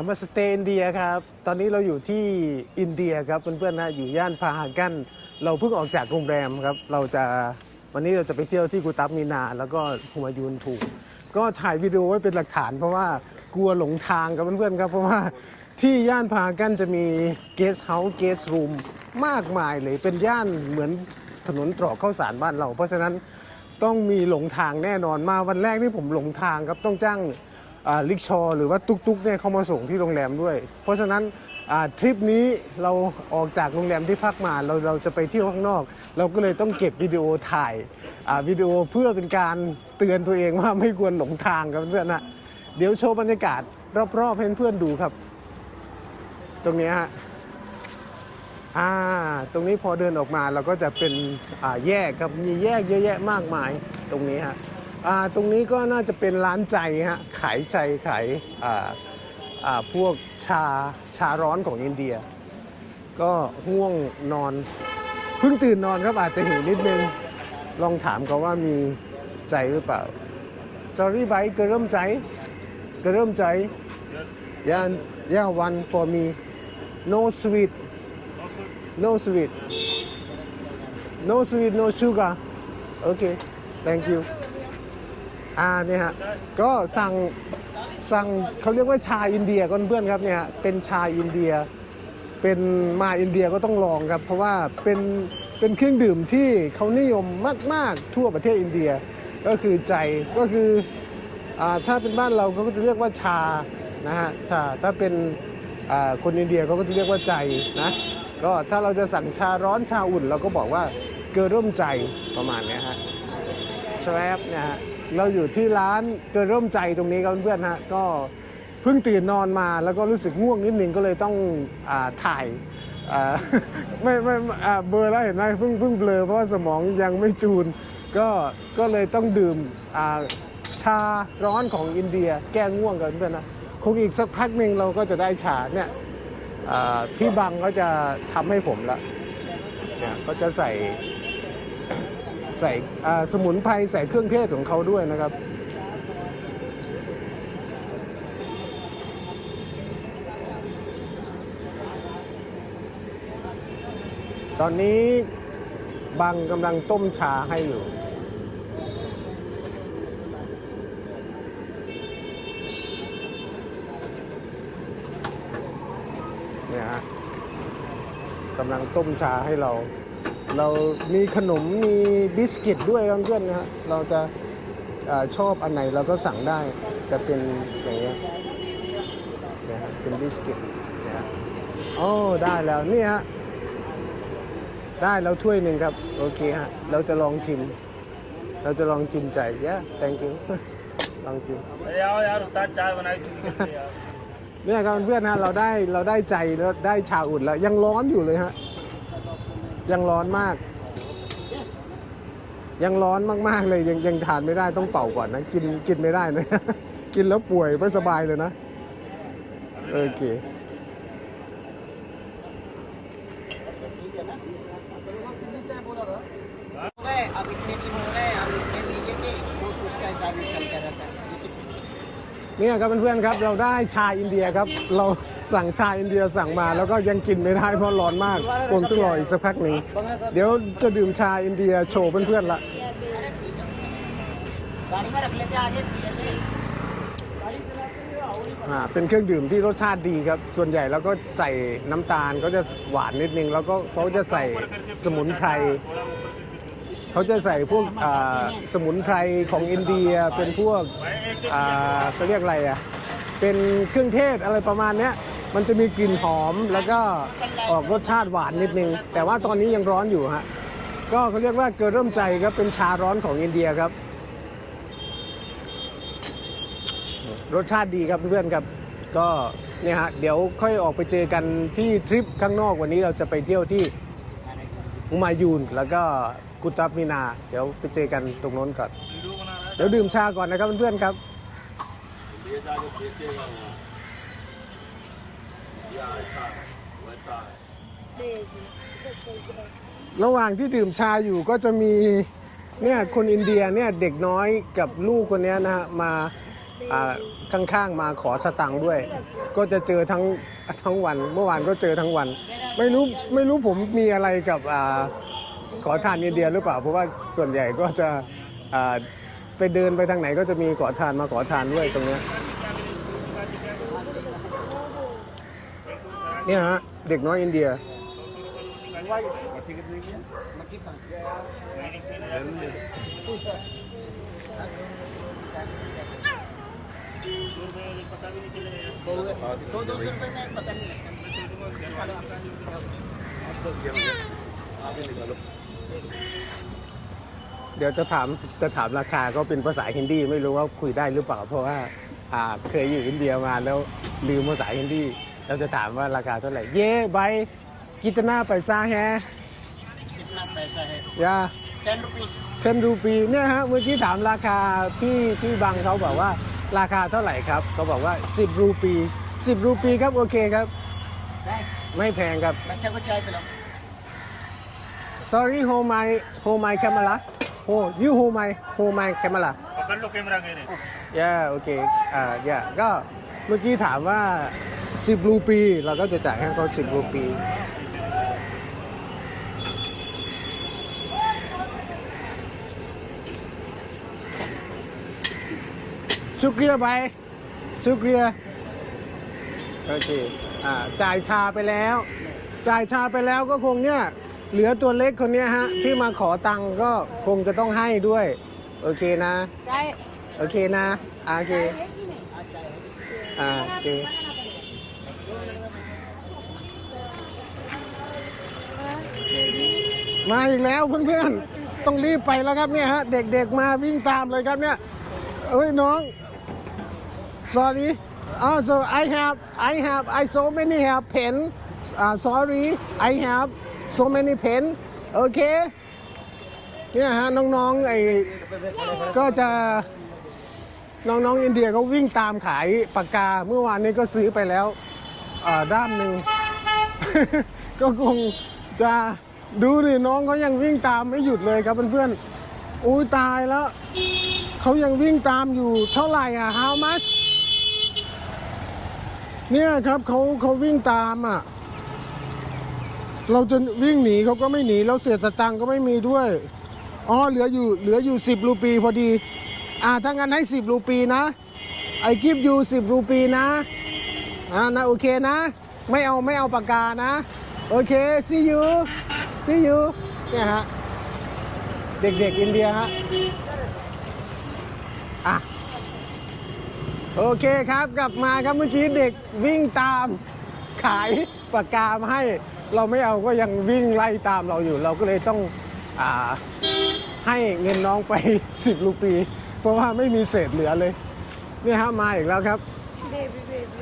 นมัสเตอินเดียครับ ตอนนี้เราอยู่ที่อินเดียครับเพื่อนๆนะอยู่ย่านพาหากัน เราเพิ่งออกจากโรงแรมครับ เราจะวันนี้เราจะไปเที่ยวที่กุตับมีนา แล้วก็ฮุมายูนถูก ก็ถ่ายวิดีโอไว้เป็นหลักฐาน เพราะว่ากลัวหลงทางครับเพื่อนๆครับ เพราะว่าที่ย่านพาหากันจะมีเกสเฮาส์เกสรูมมากมายเลยเป็นย่านเหมือนถนนตรอกข้าวสารบ้านเรา เพราะฉะนั้นต้องมีหลงทางแน่นอนมาวันแรกที่ผมหลงทางครับต้องจ้าง ลิกชอหรือว่าตุ๊กๆเนี่ยเขามาส่งที่โรงแรมด้วย เพราะฉะนั้นทริปนี้เราออกจากโรงแรมที่พักมาเราเราจะไปเที่ยวข้างนอก เราก็เลยต้องเก็บวิดีโอถ่ายวิดีโอเพื่อเป็นการเตือนตัวเองว่าไม่ควรหลงทางครับเพื่อนนะเดี๋ยวโชว์บรรยากาศรอบๆให้เพื่อนๆดูครับ ตรงนี้ฮะอ่าตรงนี้พอเดินออกมาเราก็จะเป็นแยกครับมีแยกเยอะแยะมากมายตรงนี้ฮะ ตรงนี้ก็น่าจะเป็นร้านใจฮะขายใจขายพวกชาชาร้อนของอินเดีย ก็ง่วงนอนเพิ่งตื่นนอนครับอาจจะหิวนิดนึง ลองถามเขาว่ามีใจหรือเปล่า sorry ไบกระเริ่มใจกระเริ่มใจ yeah yeah one for me no sweet no sweet no sweet no sugar okay thank you อ่าเนี่ยฮะก็สั่งสั่งเขาเรียกว่าชาอินเดียก่อนเพื่อนครับเนี่ยฮะเป็นชาอินเดีย เป็นมาอินเดียก็ต้องลองครับ เพราะว่าเป็นเป็นเครื่องดื่มที่เขานิยมมาก ๆ ทั่วประเทศอินเดียก็คือใจก็คืออาถ้าเป็นบ้านเราเขาก็จะเรียกว่าชานะฮะชาถ้าเป็นอ่าคนอินเดียเขาก็จะเรียกว่าใจนะก็ถ้าเราจะสั่งชาร้อนชาอุ่น เราก็บอกว่าเกลือร่มใจประมาณนี้ฮะใช่ไหมครับเนี่ยฮะ เราอยู่ที่ร้านเกินร่มใจตรงนี้ครับเพื่อนๆฮะก็เพิ่งตื่นนอนมาแล้วก็รู้สึกง่วงนิดนึงก็เลยต้องอาถ่ายอ่าไม่ไม่ไม่อ่าเบลอร์แล้วเห็นไหมเพิ่งเพิ่งเบลอเพราะว่าสมองยังไม่จูน ก็ก็เลยต้องดื่มอ่าชาร้อนของอินเดีย แก้ง่วงกันเพื่อนนะคงอีกสักพักหนึ่งเราก็จะได้ชาเนี่ยอ่าพี่บังก็จะทำให้ผมละเนี่ยก็จะใส่ ใส่สมุนไพรใส่เครื่องเทศของเขาด้วยนะครับ ตอนนี้บังกำลังต้มชาให้อยู่เนี่ยฮะกำลังต้มชาให้เรา เรามีขนมมีบิสกิตด้วยเพื่อนนะฮะเราจะอชอบอันไหนเราก็สั่งได้จะเป็นอย่างเงี้ยนะฮะเป็นบิสกิตนะฮะโอ้ได้แล้วนี่ฮะได้แล้วถ้วยหนึ่งครับ โอเคฮะเราจะลองชิม เราจะลองชิมใจเยอะ thank you ลองชิมเนี่ยครับเพื่อนฮะเราได้เราได้ใจแล้วได้ชาอุ่นแล้วยังร้อนอยู่เลยฮะ ยังร้อนมาก ยังร้อนมากๆเลยยังยังทานไม่ได้ต้องเป่าก่อนนะกินกินไม่ได้นะ กินแล้วป่วยไม่สบายเลยนะโอเคเนี่ยครับเพื่อนๆครับเราได้ชาอินเดียครับเรา สั่งชาอินเดียสั่งมาแล้วก็ยังกินไม่ได้เพราะร้อนมากคงต้องรออีกสักพักหนึ่งเดี๋ยวจะดื่มชาอินเดียโชว์เพื่อนๆละเป็นเครื่องดื่มที่รสชาติดีครับ ส่วนใหญ่แล้วก็ใส่น้ำตาลก็จะหวานนิดนึง แล้วก็เขาจะใส่สมุนไพรเขาจะใส่พวกสมุนไพรของอินเดียเป็นพวกเขาเรียกอะไรอะเป็นเครื่องเทศอะไรประมาณเนี้ย มันจะมีกลิ่นหอมแล้วก็ออกรสชาติหวานนิดนึง แต่ว่าตอนนี้ยังร้อนอยู่ฮะก็เขาเรียกว่าเกลือเริ่มใจครับเป็นชาร้อนของอินเดียครับ รสชาติดีครับเพื่อนครับ ก็เนี่ยฮะเดี๋ยวค่อยออกไปเจอกันที่ทริปข้างนอกวันนี้เราจะไปเที่ยวที่อุมายูน แล้วก็กุตับมินา เดี๋ยวไปเจอกันตรงโน้นก่อน เดี๋ยวดื่มชาก่อนนะครับเพื่อนครับ ระหว่างที่ดื่มชาอยู่ก็จะมีเนี่ยคนอินเดียเนี่ยเด็กน้อยกับลูกคนนี้นะฮะมาข้างๆมาขอสตังค์ด้วย ก็จะเจอทั้งทั้งวัน เมื่อวานก็เจอทั้งวัน ไม่รู้ไม่รู้ผมมีอะไรกับอขอทานอินเดียหรือเปล่า เพราะว่าส่วนใหญ่ก็จะไปเดินไปทางไหนก็จะมีขอทานมาขอทานด้วยตรงเนี้ เนี่ฮะ เด็กน้อยอินเดีย เดี๋ยวจะถามจะถามราคาก็เป็นภาษาฮินดีไม่รู้ว่าคุยได้หรือเปล่า เพราะว่าเคยอยู่อินเดียมาแล้วลืมภาษาฮินดี เราจะถามว่าราคาเท่าไหร่ เย่ใบกิตนาไปซาแฮ कितना पैसा है ยา ten rupees เชนรูปีเนี่ยฮะเมื่อกี้ถามราคาพี่พี่บังเขาบอกว่าราคาเท่าไหร่ครับเขาบอกว่า 10 รูปี 10 รูปีครับโอเคครับ Thanks. ไม่แพงครับ बच्चा को चाय पिलाओ sorry hold my hold my camera hold you hold my hold my camera पकड़ लो कैमरा कह रहे ย่าโอเค อ่าย่าก็เมื่อกี้ถามว่า สิบรูปีเราก็จะจ่ายให้เขสิบรูปีสุกเรียไปสุกเรียโอเคอ่าจ่ายชาไปแล้ว จ่ายชาไปแล้วก็คงเนี่ย เหลือตัวเล็กคนเนี้ยฮะ ที่มาขอตังก็คงจะต้องให้ด้วย โอเคนะ ใช่ โอเคนะโอเคอ่าโอเค มาอีกแล้วเพื่อนๆ ต้องรีบไปแล้วครับเนี่ยฮะ เด็กๆมาวิ่งตามเลยครับเนี่ยเอ้ยน้อง sorry oh so I have I have I so many have pen uh, sorry I have so many pen โอเคเนี่ยฮะน้องๆไอ้ก็จะน้องๆอินเดียเขาวิ่งตามขายปากกาเมื่อวานนี้ก็ซื้อไปแล้วด้ามหนึ่งก็คงจะ ดูดิน้องเขายังวิ่งตามไม่หยุดเลยครับเพื่อนๆอุ้ยตายแล้วเขายังวิ่งตามอยู่เท่าไหร่อะ how much เนี่ยครับเขาเขาวิ่งตามอะ เราจะวิ่งหนีเขาก็ไม่หนีแล้วเสียสตังก็ไม่มีด้วยอ๋อเหลืออยู่เหลืออยู่สิบรูปีพอดี อ่าถ้างั้นให้สิบรูปีนะไอกิฟยูสิบรูปีนะอ่านะโอเคนะ ไม่เอาไม่เอาปากกานะ โอเค see you see you เนี่ยฮะ เด็กๆ อินเดียฮะ อะ โอเคครับกลับมาครับเมื่อกี้เด็กวิ่งตามขายปากกามาให้เราไม่เอาก็ยังวิ่งไล่ตามเราอยู่ เราก็เลยต้องอ่าให้เงินน้องไป 10 ลูปี เพราะว่าไม่มีเศษเหลือเลย เนี่ยฮะมาอีกแล้วครับ baby baby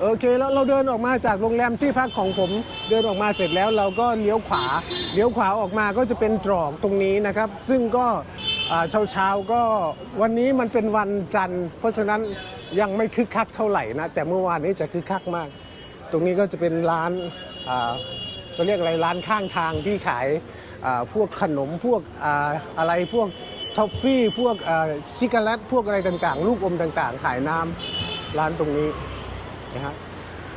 โอเคแล้วเราเดินออกมาจากโรงแรมที่พักของผมเดินออกมาเสร็จแล้วเราก็เลี้ยวขวาเลี้ยวขวาออกมาก็จะเป็นตรอกตรงนี้นะครับ ซึ่งก็เช้าเช้าๆก็วันนี้มันเป็นวันจันทร์ เพราะฉะนั้นยังไม่คึกคักเท่าไหร่นะ แต่เมื่อวานนี้จะคึกคักมาก ตรงนี้ก็จะเป็นร้านจะเรียกอะไรร้านข้างทางที่ขายพวกขนมพวกออะไรพวกท็อฟฟี่พวกชิคกาเลตพวกอะไรต่างๆ ลูกอมต่างๆ ขายน้ำร้านตรงนี้ นะฮะ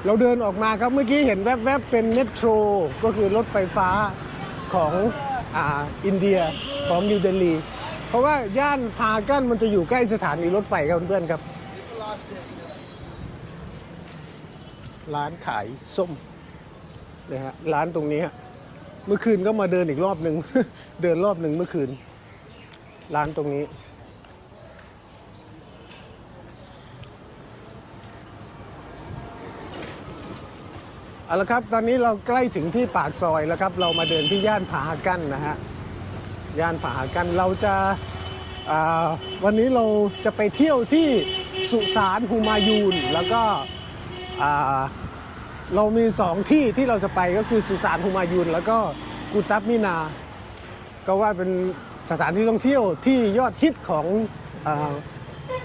เราเดินออกมาครับเมื่อกี้เห็นแวบๆเป็นเมโทรก็คือรถไฟฟ้าของอ่าอินเดียของนิวเดลี เพราะว่าย่านพากันมันจะอยู่ใกล้สถานีรถไฟครับเพื่อนๆครับ ร้านขายส้มนะฮะร้านตรงนี้ฮะเมื่อคืนก็มาเดินอีกรอบหนึ่ง เดินรอบหนึ่งเมื่อคืน ร้านตรงนี้ เอาละครับ ตอนนี้เราใกล้ถึงที่ปากซอยแล้วครับ เรามาเดินที่ย่านผาหากันนะฮะ ย่านผาหากันเราจะาวันนี้เราจะไปเที่ยวที่สุสานฮูมายูน แล้วก็เรามีสองที่ที่เราจะไปก็คือสุสานฮูมายูน แล้วก็กุตับมินา ก็ว่าเป็นสถานที่ท่องเที่ยวที่ยอดฮิตของอ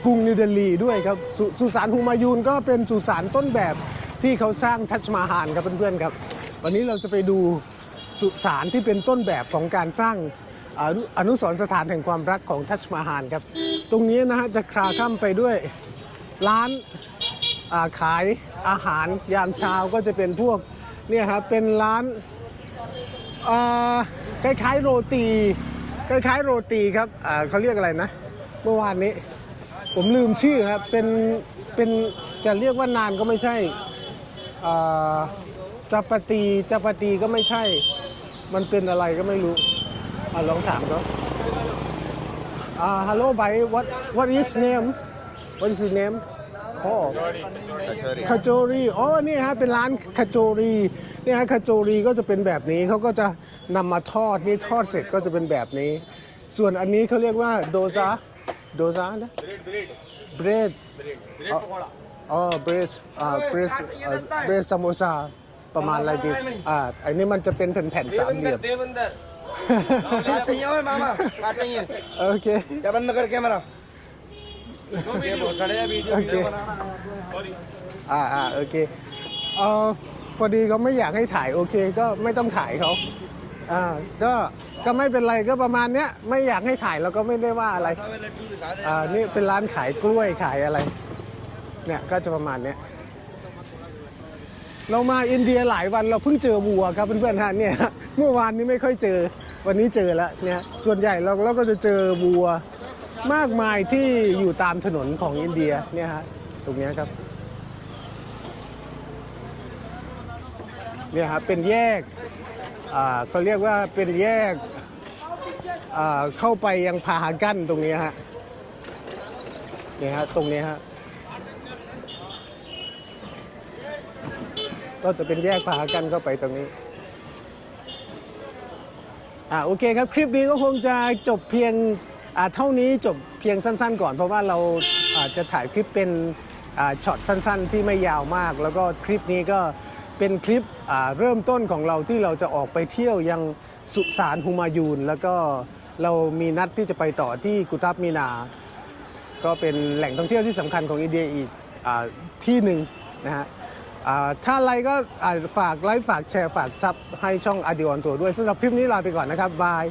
กรุงนิวเดลีด้วยครับสสุสานฮูมายูนก็เป็นสุสานต้นแบบ ที่เขาสร้างทัชมาฮานครับเพื่อนๆครับ วันนี้เราจะไปดูสุสานที่เป็นต้นแบบของการสร้างอนุสรณ์สถานแห่งความรักของทัชมาฮานครับ ตรงนี้นะฮะจะคลาข้ามไปด้วยร้านาขายอาหารยามเช้าก็จะเป็นพวกเนี่ยครับเป็นร้านคล้ายๆโรตีคล้ายๆโรตีครับเขาเรียกอะไรนะ เมื่อวานนี้ ผมลืมชื่อครับเป็นเป็นจะเรียกว่านานก็ไม่ใช่ จัปาตีจัปาตีก็ไม่ใช่ มันเป็นอะไรก็ไม่รู้อ่าลองถามเขาอ่า hello by what what is name what is his name ข้อคาโจรีอ๋อนี่ฮะเป็นร้านคาโจรีนี่ฮะคาโจรีก็จะเป็นแบบนี้เขาก็จะนำมาทอดนี่ทอดเสร็จก็จะเป็นแบบนี้ ส่วนอันนี้เขาเรียกว่าโดซาโดซานะเบรดอ๋อเบรด อ่าเบรดเบรดซามโมซาประมาณอะไรดีอ่าอันนี้มันจะเป็นแผ่นๆสามเหลี่ยม देवेंद्र क्या चाहिए ओए मामा क्या चाहिए โอเค क्या बंद कर कैमरा โอเค อ่าอ่าโอเคเออพอดีเขาไม่อยากให้ถ่ายโอเคก็ไม่ต้องถ่ายเขาอ่าก็ก็ไม่เป็นไรก็ประมาณเนี้ยไม่อยากให้ถ่ายเราก็ไม่ได้ว่าอะไรอ่านี่เป็นร้านขายกล้วยขายอะไร เนี่ยก็จะประมาณเนี้ยเรามาอินเดียหลายวันเราเพิ่งเจอวัวครับเพื่อนๆฮะเนี่ยเมื่อวานนี้ไม่ค่อยเจอ วันนี้เจอแล้วเนี่ยส่วนใหญ่เราเราก็จะเจอวัวมากมายที่อยู่ตามถนนของอินเดียเนี่ยฮะตรงนี้ครับเนี่ยครับเป็นแยกอ่าเขาเรียกว่าเป็นแยกอ่าเข้าไปยังพาหากั้นตรงนี้ฮะเนี่ยฮะตรงนี้ฮะ ก็จะเป็นแยกพาหากันเข้าไปตรงนี้อ่าโอเคครับ คลิปนี้ก็คงจะจบเพียงอ่าเท่านี้จบเพียงสั้น ๆ ก่อนเพราะว่าเราอาจจะถ่ายคลิปเป็นอ่าช็อตสั้น ๆ ที่ไม่ยาวมาก แล้วก็คลิปนี้ก็เป็นคลิปอ่าเริ่มต้นของเราที่เราจะออกไปเที่ยวยังสุสานฮุมายูน แล้วก็เรามีนัดที่จะไปต่อที่กุตับมีนา ก็เป็นแหล่งท่องเที่ยวที่สำคัญของอินเดียอีกอที่หนึ่งนะฮะ ถ้าอะไรก็ฝากไลค์ฝากแชร์ฝากซับให้ช่องอ d ดิออนตัวด้วยสำหรับคลิปนี้ลาไปก่อนนะครับบาย